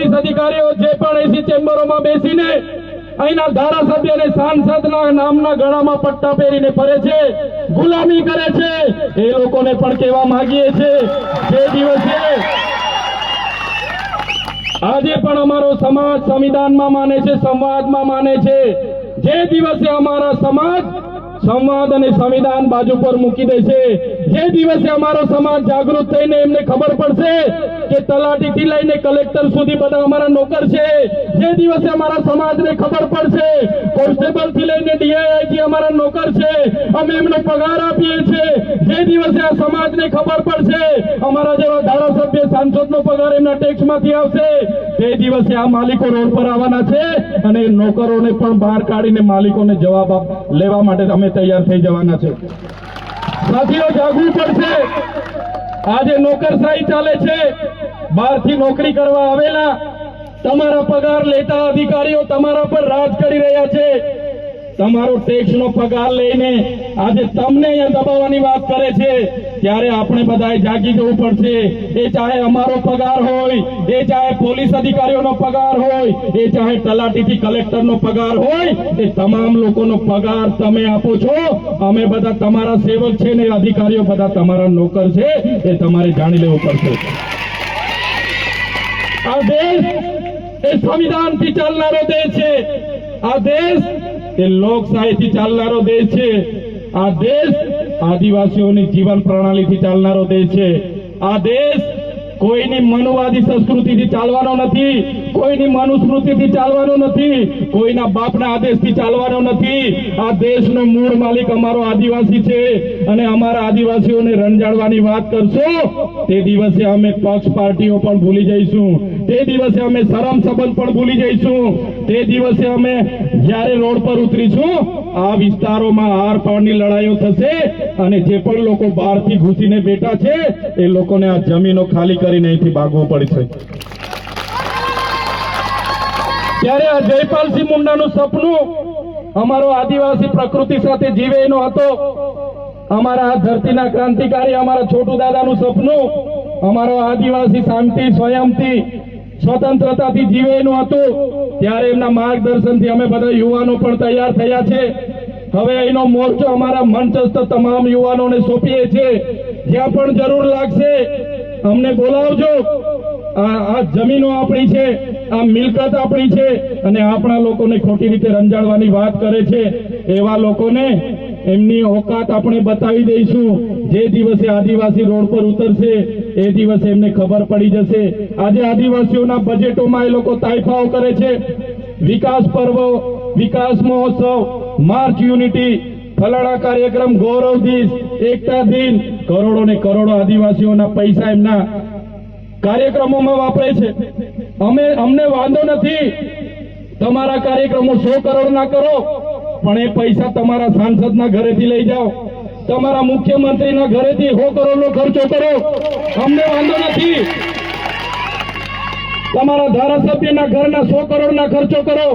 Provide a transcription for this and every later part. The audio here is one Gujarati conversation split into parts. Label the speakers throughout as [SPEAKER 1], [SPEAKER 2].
[SPEAKER 1] પોલીસ અધિકારીઓ જે પણ એસી ચેમ્બરોમાં બેસીને અહીંના ધારાસભ્ય અને સાંસદના નામના ગળામાં પટ્ટા પહેરીને ફરે છે, ગુલામી કરે છે. એ લોકોને પણ કહેવા માંગીએ છે જે દિવસે આજે પણ અમારો સમાજ સંવિધાનમાં માને છે, સંવાદમાં માને છે. જે દિવસે અમારા સમાજ સંવાદ અને સંવિધાન બાજુ પર મૂકી દે જે દિવસે અમારો સમાજ જાગૃત થઈને એમને ખબર પડશે કે તલાટીથી લઈને કલેક્ટર સુધી બધા અમારા નોકર છે. જે દિવસે અમારા સમાજને ખબર પડશે કોન્સ્ટેબલથી લઈને ડીઆઈજી અમારા નોકર છે, અમે એમનો પગાર આપીએ છીએ. જે દિવસે આ સમાજને ખબર પડશે, અમારા જેવા ધારાસભ્ય સાંસદનો પગાર એમના ટેક્સમાંથી આવશે. તે દિવસે આ માલિકો રોડ પર આવવાના છે અને નોકરોને પણ બહાર કાઢીને માલિકોને જવાબ લેવા માટે અમે તૈયાર થઈ જવાના છે. સાથીઓ, જાગવું પડશે. આજે નોકરશાહી ચાલે છે. બહારથી નોકરી કરવા આવેલા. તમારા પગાર લેતા અધિકારીઓ તમારા પર રાજ કરી રહ્યા છે. તમારો ટેક્સનો પગાર લઈને આજે તમને અહીંયા દબાવવાની વાત કરે છે, ત્યારે આપણે બધાએ જાગી જવું પડશે. એ ચાહે અમારો પગાર હોય, એ ચાહે પોલીસ અધિકારીઓનો પગાર હોય, એ ચાહે તલાટીથી કલેક્ટરનો પગાર હોય, એ તમામ લોકોનો પગાર તમે આપો છો. અમે બધા તમારા સેવક છે ને અધિકારીઓ બધા તમારા નોકર છે, એ તમારે જાણી લેવું પડશે. આ દેશ એ સંવિધાનથી ચાલનારો દેશ છે. આ દેશ એ લોકશાહીથી ચાલનારો દેશ છે. આ દેશ આદિવાસીઓની જીવન પ્રણાલીથી ચાલનારો દેશ છે. આ દેશ કોઈની મનુવાદી સંસ્કૃતિથી ચાલવાનો નથી, કોઈની મનુસ્મૃતિથી ચાલવાનો નથી, કોઈના બાપના આદેશથી ચાલવાનો નથી. આ દેશનો મૂળ માલિક અમારો આદિવાસી છે અને અમારા આદિવાસીઓને રંજાડવાની વાત કરશો તે દિવસે અમે પક્ષ પાર્ટીઓ પણ ભૂલી જઈશું. તે દિવસે અમે શરમ સંબંધ પણ ભૂલી જઈશું. તે દિવસે અમે જ્યારે રોડ પર ઉતરીશું, આ વિસ્તારોમાં હાર પાડની લડાઈઓ થશે અને જે પણ લોકો બહારથી ઘૂસીને બેઠા છે, એ લોકોને આ જમીનો ખાલી કરીને અહીંથી ભાગવું પડશે. ત્યારે આ જયપાલસિંહ મુંડાનું સપનું અમારો આદિવાસી પ્રકૃતિ સાથે જીવે એનો હતો. અમારા આ ધરતીના ક્રાંતિકારી, અમારા છોટુ દાદાનું સપનું, અમારો આદિવાસી શાંતિ, સ્વયંથી સ્વતંત્રતાથી જીવે હતું. ત્યારે એમના માર્ગદર્શનથી અમે બધા યુવાનો પણ તૈયાર થયા છે. હવે એનો મોરચો અમારા મંચસ્થ તમામ યુવાનોને સોંપીએ છીએ જ્યાં પણ જરૂર લાગશે, અમને બોલાવજો. આ જમીનો આપણી છે, આ મિલકત આપણી છે અને આપણા લોકોને ખોટી રીતે રંજાડવાની વાત કરે છે. એવા લોકોને એમની ઓકાત આપણે બતાવી દઈશું. જે દિવસે આદિવાસી રોડ પર ઉતરશે, એ દિવસે એમને ખબર પડી જશે. આજે આદિવાસીઓના બજેટોમાં એ લોકો તાઇફાઓ કરે છે. વિકાસ પર્વ, વિકાસ મહોત્સવ, માર્ચ યુનિટી, ફલાણા કાર્યક્રમ, ગૌરવ દિવસ એકતા દિન, કરોડો ને કરોડો આદિવાસીઓના પૈસા એમના કાર્યક્રમોમાં વાપરે છે. અમે, અમને વાંધો નથી. તમારા કાર્યક્રમો સો કરોડ ના કરો. પણ એ પૈસા તમારા સાંસદના ઘરેથી લઈ જાઓ. તમારા મુખ્યમંત્રીના ઘરેથી સો કરોડનો ખર્ચો કરો. અમને વાંધો નથી. તમારા ધારાસભ્યના ઘરના સો કરોડના ખર્ચો કરો.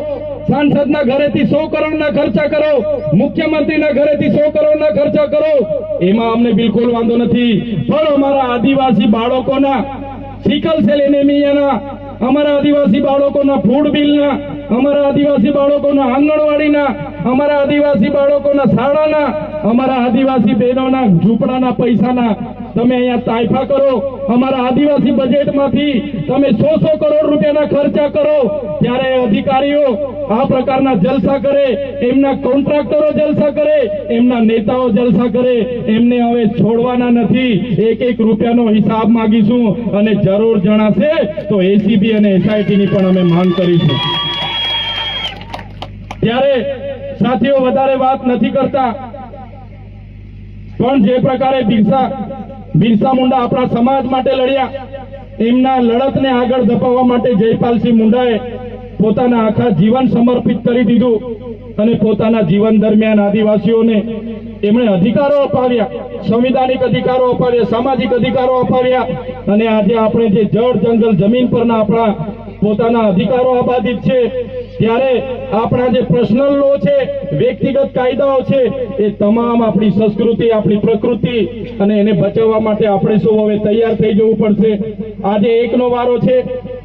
[SPEAKER 1] સાંસદના ઘરેથી સો કરોડના ખર્ચા કરો. મુખ્યમંત્રીના ઘરેથી સો કરોડના ખર્ચા કરો. એમાં અમને બિલકુલ વાંધો નથી. પણ અમારા આદિવાસી બાળકોના સિકલ સેલ એનેમિયાના અમારા આદિવાસી બાળકોના ફૂડ બિલના અમારા આદિવાસી બાળકોના આંગણવાડીના, અમારા આદિવાસી બાળકોના શાળાના, અમારા આદિવાસી બહેનોના ઝૂંપડાના પૈસાના તમે અહીંયા તાઇફા કરો. અમારા આદિવાસી બજેટમાંથી તમે સો સો કરોડ રૂપિયાના ખર્ચા કરો. ત્યારે અધિકારીઓ આ પ્રકારના જલસા કરે, એમના કોન્ટ્રાક્ટરો જલસા કરે, એમના નેતાઓ જલસા કરે. એમને હવે છોડવાના નથી. એક એક રૂપિયાનો હિસાબ માંગીશું અને જરૂર જણાશે તો એસીબી અને એસઆઈટીની પણ અમે માંગ કરીશું. ત્યારે સાથીઓ વધારે વાત નથી કરતા, પણ જે પ્રકારે બિરસા બિરસા મુંડા આપણા સમાજ માટે લડ્યા, એમના લડતને આગળ ધપાવવા માટે જયપાલસિંહ મુંડાએ પોતાના આખા જીવન સમર્પિત કરી દીધું અને પોતાના જીવન દરમિયાન આદિવાસીઓને એમણે અધિકારો અપાવ્યા, સંવિધાનિક અધિકારો અપાવ્યા, સામાજિક અધિકારો અપાવ્યા અને આજે આપણે જે જળ જંગલ જમીન પરના આપણા પોતાના અધિકારો આબાદિત છે ત્યારે આપણા જે પર્સનલ લો છે, વ્યક્તિગત કાયદાઓ છે, એ તમામ આપણી સંસ્કૃતિ, આપણી પ્રકૃતિ અને એને બચાવવા માટે આપણે સૌ હવે તૈયાર થઈ જવું પડશે. આજે એકનો વારો છે,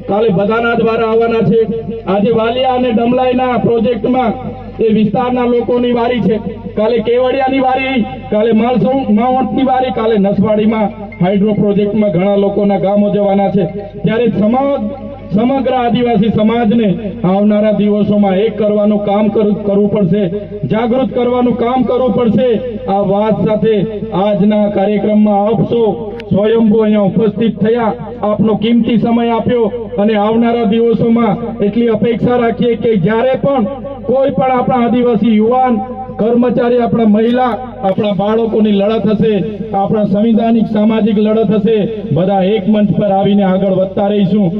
[SPEAKER 1] કાલે બધાના દ્વારા આવવાના છે. આજે વાલિયા અને ડમલાઈના પ્રોજેક્ટમાં એ વિસ્તારના લોકોની વારી છે. કાલે કેવડિયાની વારી, કાલે માલસૌ, માવંટની વારી, કાલે નસવાડીમાં હાઇડ્રો પ્રોજેક્ટમાં ઘણા લોકોના ગામો જવાના છે. ત્યારે સમાજ સમગ્ર આદિવાસી સમાજને આવનારા દિવસોમાં એક કરવાનું કામ કરવું પડશે, જાગૃત કરવાનું કામ કરવું પડશે. આ વાત સાથે આજના કાર્યક્રમમાં આપશો સ્વયંભુ અહીંયા ઉપસ્થિત થયા. આપનો કિંમતી સમય આપ્યો અને આવનારા દિવસોમાં એટલી અપેક્ષા રાખીએ કે જ્યારે પણ કોઈ પણ આપણા આદિવાસી યુવાન, કર્મચારી, આપણા મહિલા, આપણા બાળકોની લડત હશે, આપણા સંવિધાનિક સામાજિક લડત હશે, બધા એક મંચ પર આવીને આગળ વધતા રહીશું.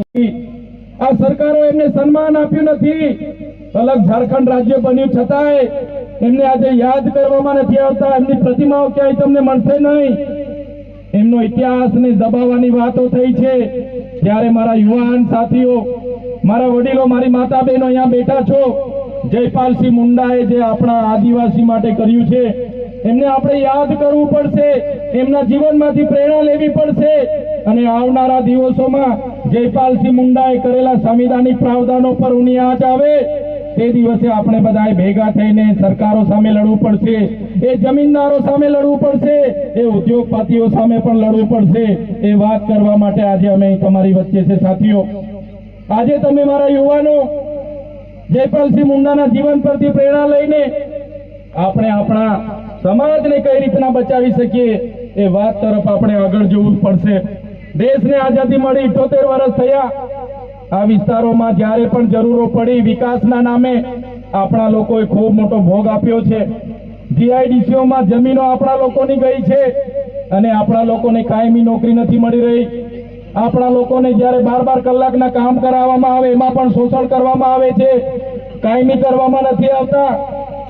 [SPEAKER 1] આ સરકારો એમને સન્માન આપ્યું નથી. અલગ ઝારખંડ રાજ્ય બન્યું છતાંય એમને આજે યાદ કરવામાં નથી આવતા. એમની પ્રતિમાઓ ક્યાંય તમને મળશે નહીં. એમનો ઇતિહાસને દબાવવાની વાતો થઈ છે. ત્યારે મારા યુવાન સાથીઓ, મારા વડીલો, મારી માતા બહેનો અહીંયા બેઠા છો. જયપાલસિંહ મુંડાએ જે આપણા આદિવાસી માટે કર્યું છે, એમને આપણે યાદ કરવું પડશે. એમના જીવનમાંથી પ્રેરણા લેવી પડશે. અને આવનારા દિવસોમાં જયપાલસિંહ મુંડાએ કરેલા સંવિધાનિક પ્રાવધાનો પર ઉની આંચ આવે, તે દિવસે આપણે બધાએ ભેગા થઈને સરકારો સામે લડવું પડશે, એ જમીનદારો સામે લડવું પડશે, એ ઉદ્યોગપતિઓ સામે પણ લડવું પડશે, એ વાત કરવા માટે આજે અમે તમારી વચ્ચે છે સાથીઓ. આજે તમે મારા યુવાનો જયપાલસિંહ મુંડાના જીવન પરથી પ્રેરણા લઈને આપણે આપણા સમાજને કઈ રીતના બચાવી શકીએ, એ વાત તરફ આપણે આગળ જવું પડશે. દેશને આઝાદી મળી, ઇઠોતેર વર્ષ થયા. આ વિસ્તારોમાં જ્યારે પણ જરૂરો પડી, વિકાસના નામે આપણા લોકોએ ખૂબ મોટો ભોગ આપ્યો છે. જીઆઈડીસીઓમાં જમીનો આપણા લોકોની ગઈ છે અને આપણા લોકોને કાયમી નોકરી નથી મળી રહી. આપણા લોકોને જ્યારે બાર બાર કલાકના કામ કરાવવામાં આવે, એમાં પણ શોષણ કરવામાં આવે છે. કાયમી કરવામાં નથી આવતા.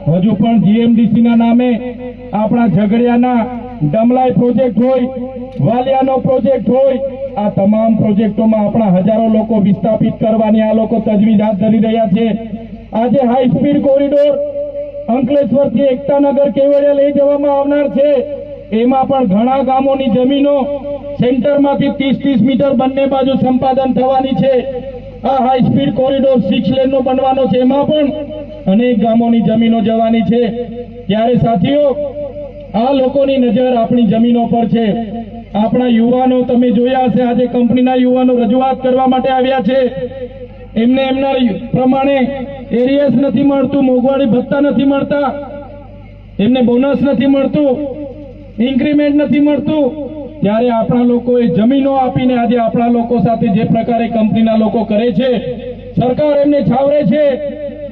[SPEAKER 1] હજુ પણ જીએમડીસી ના નામે આપણા ઝઘડિયાના ડમલાઈ પ્રોજેક્ટ હોય, વાલિયાનો પ્રોજેક્ટ હોય, આ તમામ પ્રોજેક્ટોમાં આપણા હજારો લોકો વિસ્થાપિત કરવાની આ લોકો તજવીજ હાથ ધરી રહ્યા છે. આજે હાઈ સ્પીડ કોરિડોર અંકલેશ્વરથી એકતાનગર કેવડિયા લઈ જવામાં આવનાર છે. એમાં પણ ઘણા ગામોની જમીનો સેન્ટરમાંથી ત્રીસ ત્રીસ મીટર બંને બાજુ સંપાદન થવાની છે. આ હાઈ સ્પીડ કોરિડોર સિક્સ લેનનો બનવાનો છે એમાં પણ અનેક ગામોની જમીનો જવાની છે. ત્યારે સાથીઓ આ લોકોની નજર આપણી જમીનો પર છે. આપણા યુવાનો તમે જોયા હશે, આજે કંપનીના યુવાનો રજૂઆત કરવા માટે આવ્યા છે. એમને એમના પ્રમાણે એરિયસ નથી મળતું, મોંઘવારી ભત્તા નથી મળતા. એમને બોનસ નથી મળતું, ઇન્ક્રીમેન્ટ નથી મળતું. ત્યારે આપણા લોકોએ જમીનો આપીને આજે આપણા લોકો સાથે જે પ્રકારે કંપનીના લોકો કરે છે, સરકાર એમને છાવરે છે.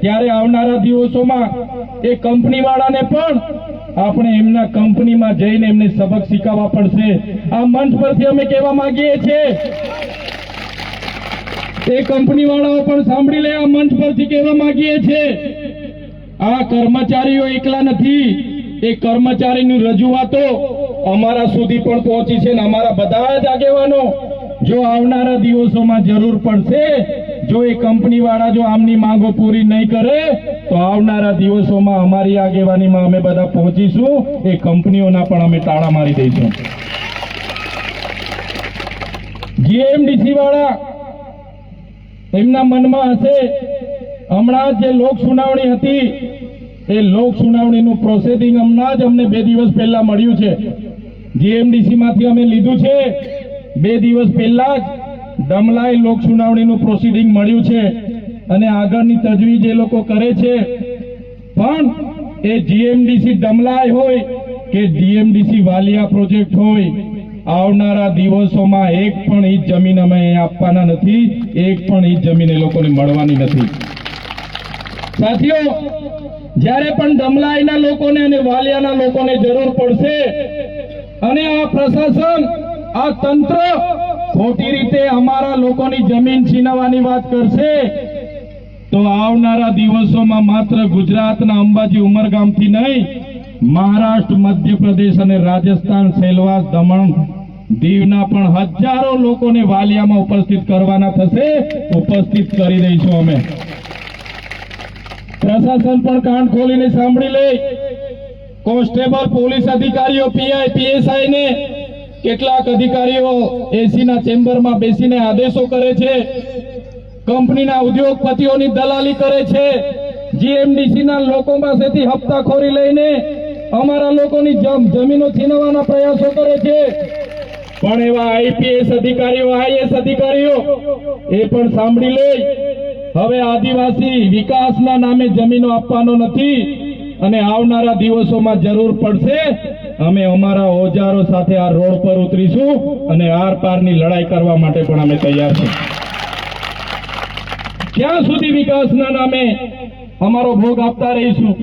[SPEAKER 1] ત્યારે આવનારા દિવસોમાં એ કંપની વાળાને પણ આપણે એમના કંપનીમાં જઈને એમને સબક શીખવવા પડશે. આ મંચ પરથી અમે કહેવા માંગીએ છીએ, એ કંપની વાળાઓ પણ સાંભળી લે, આ મંચ પરથી કહેવા માંગીએ છીએ. આ કર્મચારીઓ એકલા નથી, એ કર્મચારીની રજૂઆતો અમારા સુધી પણ પહોંચી છે ને અમારા બધા જ આગેવાનો. જો આવનારા દિવસોમાં જરૂર પડશે જો એ કંપની વાળા જો આમની માંગો પૂરી નહીં કરે, તો આવનારા દિવસોમાં અમારી આગેવાનીમાં અમે બધા પહોંચીશું, એ કંપનીઓના પણ અમે તાળા મારી દઈશું. જીએમડીસી વાળા એમના મનમાં હશે, હમણાં જે લોક સુનાવણી હતી, એ લોક સુનાવણીનું પ્રોસેસિંગ હમણાં જ અમને બે દિવસ પહેલા મળ્યું છે. જીએમડીસી માંથી અમે લીધું છે. બે દિવસ પહેલા જ ડમલાઈ લોક સુનાવણીનું પ્રોસિડિંગ મળ્યું છે અને આગળની તજવીજ એ લોકો કરે છે. પણ એ જીએમડીસી ડમલાઈ હોય કે ડીએમડીસી વાલિયા પ્રોજેક્ટ હોય, આવનારા દિવસોમાં એક પણ ઈ જમીન અમે આપવાના નથી, એક પણ ઈ જમીન એ લોકોને મળવાની નથી. સાથીઓ, જ્યારે પણ ડમલાઈના લોકોને અને વાલિયાના લોકોને જરૂર પડશે, અને આ પ્રશાસન, આ તંત્ર ખોટી રીતે અમારા લોકોની જમીન છીનવાની વાત કરશે, તો આવનારા દિવસોમાં માત્ર ગુજરાતના અંબાજી ઉમરગામથી નહીં, મહારાષ્ટ્ર, મધ્યપ્રદેશ અને રાજસ્થાન સેલવાસ દમણ દીવના પણ હજારો લોકોને વાલિયામાં ઉપસ્થિત કરવાના થશે, ઉપસ્થિત કરી દઈશું અમે. પ્રશાસન પણ કાન ખોલીને સાંભળી લે. કોન્સ્ટેબલ પોલીસ અધિકારીઓ, પીઆઈ પીએસઆઈ ને કેટલાક અધિકારીઓ એસીના ચેમ્બરમાં બેસીને આદેશો કરે છે. કંપનીના ઉદ્યોગપતિઓની દલાલી કરે છે. જીએમડીસીના લોકો પાસેથી હપ્તાખોરી લઈને અમારા લોકોની જમીનો છીનવવાના પ્રયાસો કરે છે. પણ એવા આઈપીએસ અધિકારીઓ, આઈએસ અધિકારીઓ, એ પણ સાંભળી લે. હવે આદિવાસી વિકાસના નામે જમીનો આપવાનો નથી અને આવનારા દિવસોમાં જરૂર પડશે. અમે અમારા ઓજારો સાથે આ રોડ પર ઉતરીશું અને આર પારની લડાઈ કરવા માટે પણ અમે તૈયાર છીએ. ક્યાં સુધી વિકાસના નામે અમારો ભોગ આપતા રહીશું?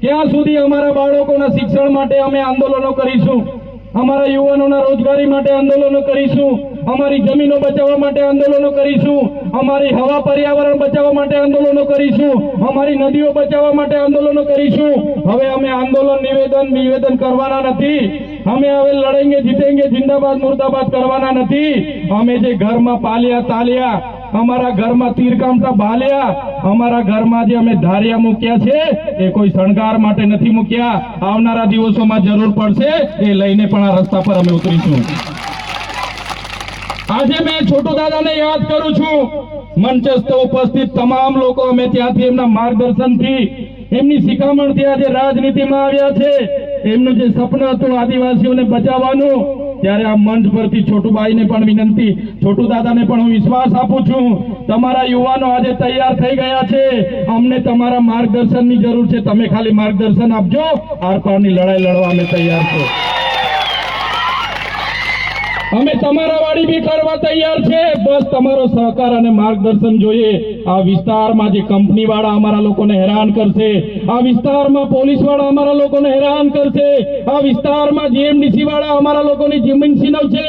[SPEAKER 1] ક્યાં સુધી અમારા બાળકોના શિક્ષણ માટે અમે આંદોલનો કરીશું? અમારા યુવાનોના રોજગારી માટે આંદોલનો કરીશું, અમારી જમીનો બચાવવા માટે આંદોલનો કરીશું, અમારી હવા પર્યાવરણ બચાવવા માટે આંદોલનો કરીશું, અમારી નદીઓ બચાવવા માટે આંદોલનો કરીશું. હવે અમે આંદોલન નિવેદન નિવેદન કરવાના નથી. અમે હવે લડેંગે, જીતેંગે, જિંદાબાદ, મુર્દાબાદ કરવાના નથી. અમે જે ઘરમાં પાલ્યા, તાલ્યા અમારા ઘરમાં તીરકામતા બાલ્યા. અમારા ઘરમાં જે અમે ધારિયા મૂક્યા છે, એ કોઈ શણગાર માટે નથી મૂક્યા. આવનારા દિવસોમાં જરૂર પડશે, એ લઈને પણ આ રસ્તા પર અમે ઉતરીશું. આજે મેં છોટુ દાદાને યાદ કરું છું. મંચસ્થ ઉપસ્થિત તમામ લોકો અમે ત્યાંથી એમના માર્ગદર્શનથી, એમની શિખામણથી આજે રાજનીતિમાં આવ્યા છે. એમનું જે સપનું હતું આદિવાસીઓને બચાવવાનું ત્યારે આ મંચ પરથી છોટુભાઈને પણ વિનંતી છોટુ દાદાને પણ હું વિશ્વાસ આપું છું. તમારા યુવાનો આજે તૈયાર થઈ ગયા છે. અમને તમારા માર્ગદર્શનની જરૂર છે. તમે ખાલી માર્ગદર્શન આપજો. આરપારની લડાઈ લડવા અમે તૈયાર છો અમે તમારા વાળી બી કરવા તૈયાર છે. બસ તમારો સહકાર અને માર્ગદર્શન જોઈએ. આ વિસ્તારમાં જે કંપની વાળા અમારા લોકોને હેરાન કરશે, આ વિસ્તારમાં પોલીસવાળા અમારા લોકોને હેરાન કરશે, આ વિસ્તારમાં જીએમડીસી વાળા અમારા લોકોની જમીન છીનવશે.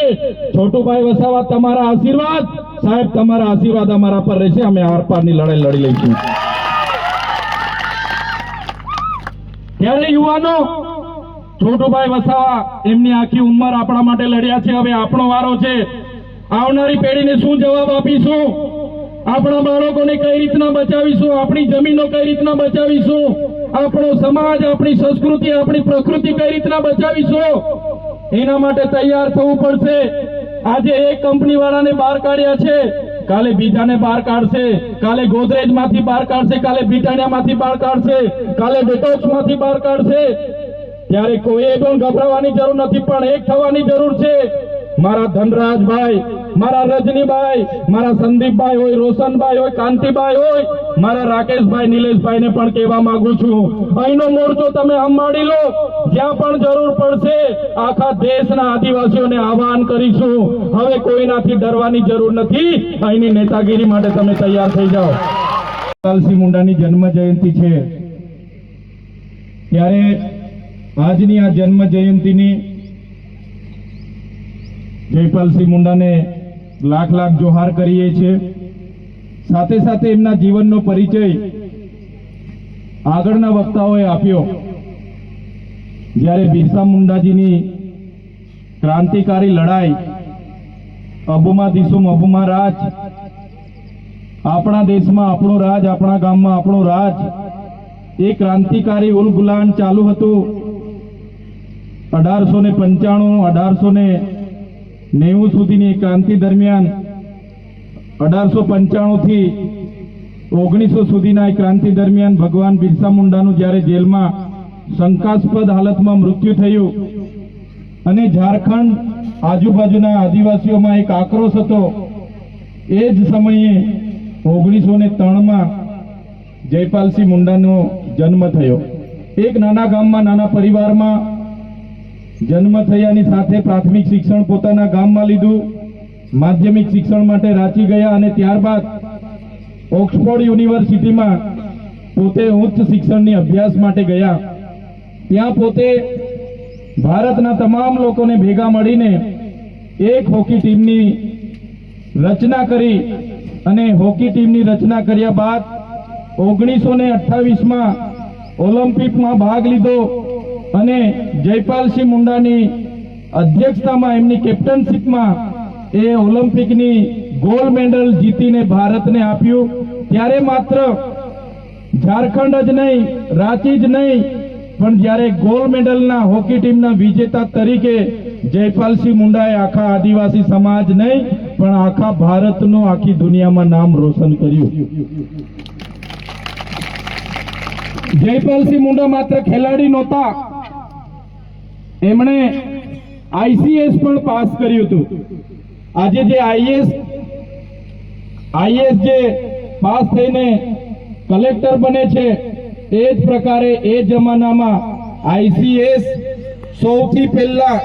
[SPEAKER 1] છોટુભાઈ વસાવા, તમારા આશીર્વાદ? સાહેબ, તમારા આશીર્વાદ અમારા પર રહેશે. અમે આરપારની લડાઈ લડી લઈશું. ત્યારે યુવાનો છોટુભાઈ વસાવા, એમની આખી ઉંમર આપણા માટે લડ્યા છે. હવે આપણો વારો છે. આવનારી પેઢીને શું જવાબ આપીશું? આપણા બાળકોને કઈ રીતના બચાવીશું? આપણી જમીનો કઈ રીતના બચાવીશું? આપણો સમાજ, આપણી સંસ્કૃતિ, આપણી પ્રકૃતિ કઈ રીતના બચાવીશું? એના માટે તૈયાર થવું પડશે. આજે એક કંપની વાળાને બહાર કાઢ્યા છે. કાલે બીજાને બહાર કાઢશે. કાલે ગોદરેજમાંથી બહાર કાઢશે. કાલે બ્રિટાનિયા માંથી બહાર કાઢશે. કાલે ડેટોક્સમાંથી બહાર કાઢશે. ત્યારે કોઈએ પણ ગભરાવાની જરૂર નથી, પણ એક થવાની જરૂર છે. મારા ધનરાજભાઈ, મારા રજનીભાઈ, મારા સંદીપભાઈ હોય, રોશનભાઈ હોય, કાંતિભાઈ હોય, મારા રાકેશભાઈ, નિલેશભાઈને પણ કહેવા માંગુ છું. અહીંનો મોરચો તમે સંભાળી લો. જ્યાં પણ જરૂર પડશે, આખા દેશના આદિવાસીઓને આહવાન કરીશું. હવે કોઈનાથી ડરવાની જરૂર નથી. અહીંની નેતાગીરી માટે તમે તૈયાર થઈ જાઓ. લાલસિંહ મુંડાની જન્મ જયંતિ છે. ત્યારે આજની આ જન્મ જયંતિની જયપાલસિંહ મુંડાને લાખ લાખ જોહાર કરીએ છીએ. સાથે સાથે એમના જીવનનો પરિચય આગળના વક્તાઓએ આપ્યો. જ્યારે બિરસા મુંડાજીની ક્રાંતિકારી લડાઈ, અબુમા દિશુમ અબુમા રાજ, આપણા દેશમાં આપણો રાજ, આપણા ગામમાં આપણો રાજ, એ ક્રાંતિકારી ઉલ ગુલાન ચાલુ હતું. અઢારસો ને પંચાણું, અઢારસો ને નેવું સુધીની ક્રાંતિ દરમિયાન અઢારસો પંચાણુંથી ઓગણીસો સુધીના ક્રાંતિ દરમિયાન ભગવાન બિરસા મુંડાનું જ્યારે જેલમાં શંકાસ્પદ હાલતમાં મૃત્યુ થયું અને ઝારખંડ આજુબાજુના આદિવાસીઓમાં એક આક્રોશ હતો, એ જ સમયે ઓગણીસો ને ત્રણમાં જયપાલસિંહ મુંડાનો જન્મ થયો. એક નાના ગામમાં, નાના પરિવારમાં જન્મ થયાની સાથે પ્રાથમિક શિક્ષણ પોતાના ગામમાં લીધું. માધ્યમિક શિક્ષણ માટે રાંચી ગયા અને ત્યારબાદ ઓક્સફોર્ડ યુનિવર્સિટીમાં પોતે ઉચ્ચ શિક્ષણની અભ્યાસ માટે ગયા. ત્યાં પોતે ભારતના તમામ લોકોને ભેગા મળીને એક હોકી ટીમની રચના કરી અને હોકી ટીમની રચના કર્યા બાદ ઓગણીસો ને અઠ્ઠાવીસમાં ઓલિમ્પિકમાં ભાગ લીધો. અને જયપાલસિંહ મુંડાની અધ્યક્ષતામાં, એમની કેપ્ટનશીપમાં એ ઓલિમ્પિકની ગોલ્ડ મેડલ જીતીને ભારતને આપ્યું. ત્યારે માત્ર ઝારખંડ જ નહીં, રાંચી જ નહીં, પણ જ્યારે ગોલ્ડ મેડલના હોકી ટીમના વિજેતા તરીકે જયપાલસિંહ મુંડાએ આખા આદિવાસી સમાજ નહીં, પણ આખા ભારતનું, આખી દુનિયામાં નામ રોશન કર્યું. જયપાલસિંહ મુંડા માત્ર ખેલાડી નહોતા એમણે આઈસીએસ પણ પાસ કર્યું હતું. આજે જે આઈએસ આઈએસ જે પાસ થઈને કલેક્ટર બને છે, એ જ પ્રકારે એ જમાનામાં આઈસીએસ સૌથી પહેલા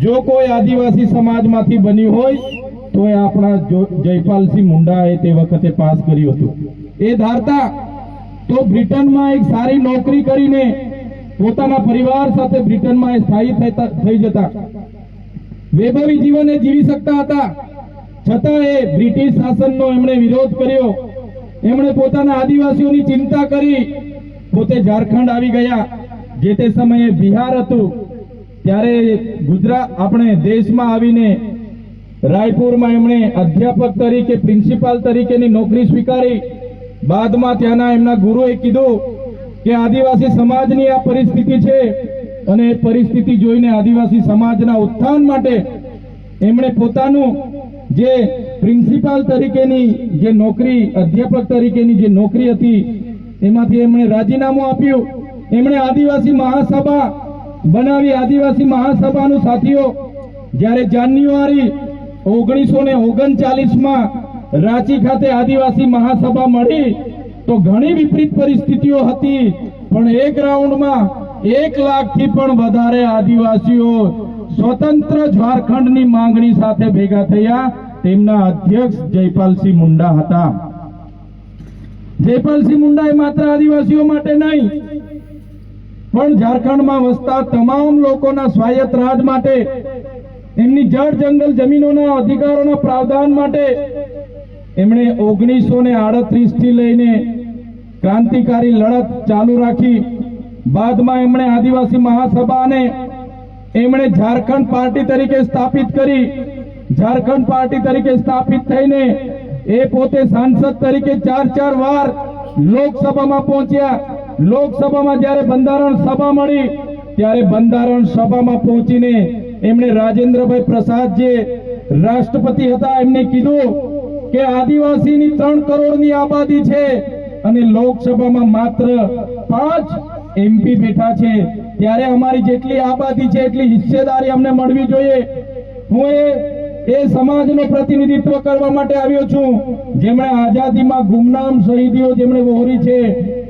[SPEAKER 1] જો કોઈ આદિવાસી સમાજમાંથી બન્યું હોય, તો એ આપણા જયપાલસિંહ મુંડાએ તે વખતે પાસ કર્યું હતું. એ ધારતા તો બ્રિટનમાં એક સારી નોકરી કરીને પોતાના પરિવાર સાથે બ્રિટનમાં એ સ્થાયી થઈ જતા. વૈભવી જીવન એ જીવી શકતા હતા. છતાં એ બ્રિટિશ શાસનનો એમણે વિરોધ કર્યો. એમણે પોતાના આદિવાસીઓની ચિંતા કરી. પોતે ઝારખંડ આવી ગયા. જે તે સમયે બિહાર હતું. ત્યારે ગુજરાત આપણે દેશમાં આવીને રાયપુરમાં એમણે અધ્યાપક તરીકે, પ્રિન્સિપાલ તરીકેની નોકરી સ્વીકારી. બાદમાં ત્યાંના એમના ગુરુએ કીધું કે આદિવાસી સમાજની આ પરિસ્થિતિ છે અને એ પરિસ્થિતિ જોઈને આદિવાસી સમાજના ઉત્થાન માટે એમણે પોતાનું જે પ્રિન્સિપાલ તરીકેની જે નોકરી, અધ્યાપક તરીકેની જે નોકરી હતી, એમાંથી એમણે રાજીનામું આપ્યું. એમણે આદિવાસી મહાસભા બનાવી. આદિવાસી મહાસભાનું સાથીઓ, જ્યારે જાન્યુઆરી ઓગણીસો ને ઓગણચાલીસમાં રાંચી ખાતે આદિવાસી મહાસભા મળી તો ઘણી વિપરીત પરિસ્થિતિઓ હતી, પણ એક રાઉન્ડમાં એક લાખથી પણ વધારે આદિવાસીઓ સ્વતંત્ર ઝારખંડની માંગણી સાથે ભેગા થયા. તેમના અધ્યક્ષ જયપાલસિંહ મુંડા હતા. જયપાલસિંહ મુંડા એ માત્ર આદિવાસીઓ માટે નહીં, પણ ઝારખંડમાં વસતા તમામ લોકોના સ્વાયત્ત રાજ માટે એમની જળ જંગલ જમીનોના અધિકારોના પ્રાવધાન માટે, એમણે ઓગણીસો ને આડત્રીસથી લઈને ક્રાંતિકારી લડત ચાલુ રાખી બાદમાં એમણે આદિવાસી મહાસભાને એમણે ઝારખંડ પાર્ટી તરીકે સ્થાપિત કરી. ઝારખંડ પાર્ટી તરીકે સ્થાપિત થઈને એ પોતે સાંસદ તરીકે ચાર ચાર વાર લોકસભામાં પહોંચ્યા. લોકસભામાં જ્યારે બંધારણ સભા મળી, ત્યારે બંધારણ સભામાં પહોંચીને એમણે રાજેન્દ્રભાઈ પ્રસાદ જે રાષ્ટ્રપતિ હતા એમને કીધું કે આદિવાસીની ત્રણ કરોડની આબાદી છે. અને લોકસભામાં માત્ર પાંચ એમપી બેઠા છે. ત્યારે અમારી જેટલી આબાદી છે, એટલી હિસ્સેદારી અમને મળવી જોઈએ. હું એ એ સમાજનું પ્રતિનિધિત્વ કરવા માટે આવ્યો છું. જેમણે આઝાદીમાં ગુમનામ શહીદીઓ જેમણે વહોરી છે,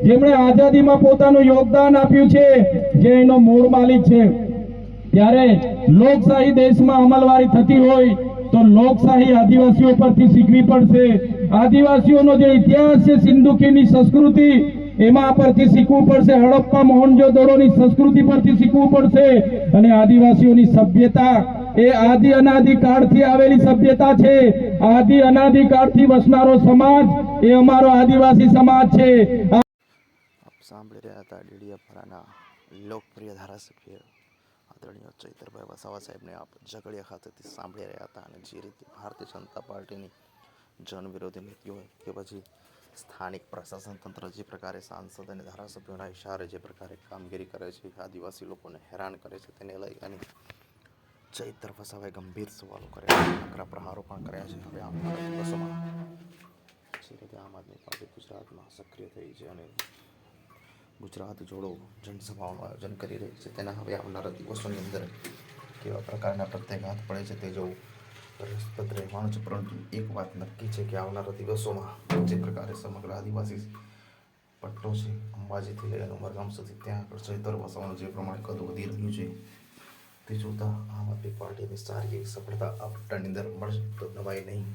[SPEAKER 1] જેમણે આઝાદીમાં પોતાનું યોગદાન આપ્યું છે, જે એનો મૂળ માલિક છે. ત્યારે લોકશાહી દેશમાં અમલવારી થતી હોય તો લોકશાહી આદિવાસીઓ પરથી શીખવી પડશે. આદિવાસીઓનો જે ઇતિહાસ છે સિંધુકીની સંસ્કૃતિ, એમાં પરથી શીખવું પડશે. હડપ્પા મોહનજો દડોની સંસ્કૃતિ પરથી શીખવું પડશે. અને આદિવાસીઓની સભ્યતા, એ આદિ અનાદિ કાળથી આવેલી સભ્યતા છે. આદિ અનાદિ કાળથી વસનારો સમાજ, એ અમારો આદિવાસી સમાજ છે.
[SPEAKER 2] સાંભળી રહ્યા હતા ડેડિયાપાડાના લોકપ્રિય ધારાસભ્ય આદરણીય ચૈતરભાઈ વસાવા સાહેબને આપ ઝઘડિયા ખાતેથી સાંભળી રહ્યા હતા અને જે રીતે ભારતીય જનતા પાર્ટીની જનવિરોધી નીતિઓ કે પછી સ્થાનિક પ્રશાસન તંત્ર જે પ્રકારે સાંસદ અને ધારાસભ્યોના ઇશારે જે પ્રકારે કામગીરી કરે છે, આદિવાસી લોકોને હેરાન કરે છે, તેને લઈ અને ચૈતર વસાવાએ ગંભીર સવાલો કર્યા છે, આકરા પ્રહારો પણ કર્યા છે. હવે આવનારા દિવસોમાં જે રીતે આમ આદમી પાર્ટી ગુજરાતમાં સક્રિય થઈ છે અને ગુજરાત જોડો જનસભાઓનું આયોજન કરી રહી છે. તેના હવે આવનારા દિવસોની અંદર કેવા પ્રકારના પ્રત્યાઘાત પડે છે તે જોવું રસપ્રદ રહેવાનું છે. પરંતુ એક વાત નક્કી છે કે આવનારા દિવસોમાં જે પ્રકારે સમગ્ર આદિવાસી પટ્ટો છે, અંબાજીથી લઈ અને ઉમરગામ સુધી ત્યાં આગળ ચૈતર વસાવાનું જે પ્રમાણે કદ વધી રહ્યું છે, તે જોતાં આમ આદમી પાર્ટીની સારી એવી સફળતા આ પટ્ટાની અંદર મળશે તો નવાઈ નહીં.